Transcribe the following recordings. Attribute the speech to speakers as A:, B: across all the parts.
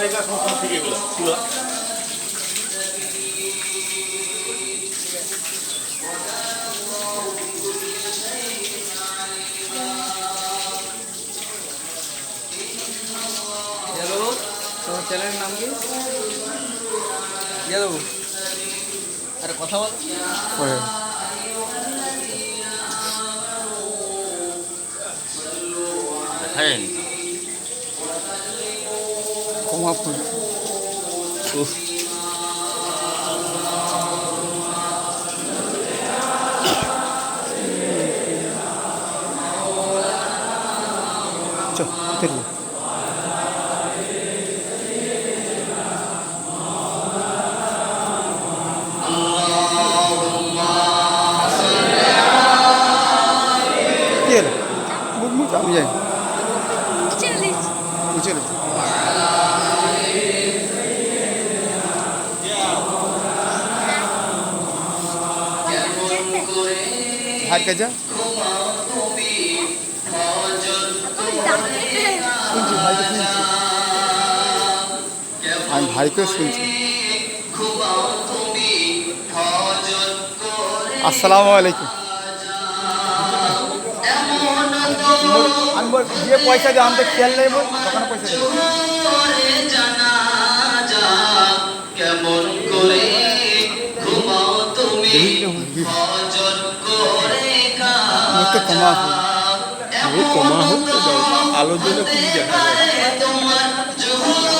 A: রেখা সবসময় থেকে গেলো ছিল
B: হ্যালো তোমার চ্যানেলের নাম কি? হ্যালো আরে কথা বল।
A: হ্যাঁ
B: ক্ষমা ফুল চল কি হলো? মুখ মুখ আমি যাই।
C: চল্লিশ
B: হাত কাজা শুনছি ভাইকে শুনছি আমি ভাইকেও শুনছি। আসসালামু আলাইকুম। আমি বল যে পয়সা দিয়ে আমাদের খেয়াল নেই বল দোকানে পয়সা দেবো
D: কেমন করে ঘুমাও তুমি?
B: মুখে কমা
A: ও কমা হোক আলোর জন্য খুবই দেখা যায়।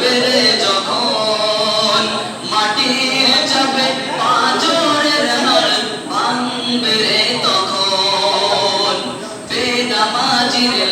D: আসবে রে যখন মাটি যাবে পাঁচরের হার ভাঙবে রে তখন বেদামাজির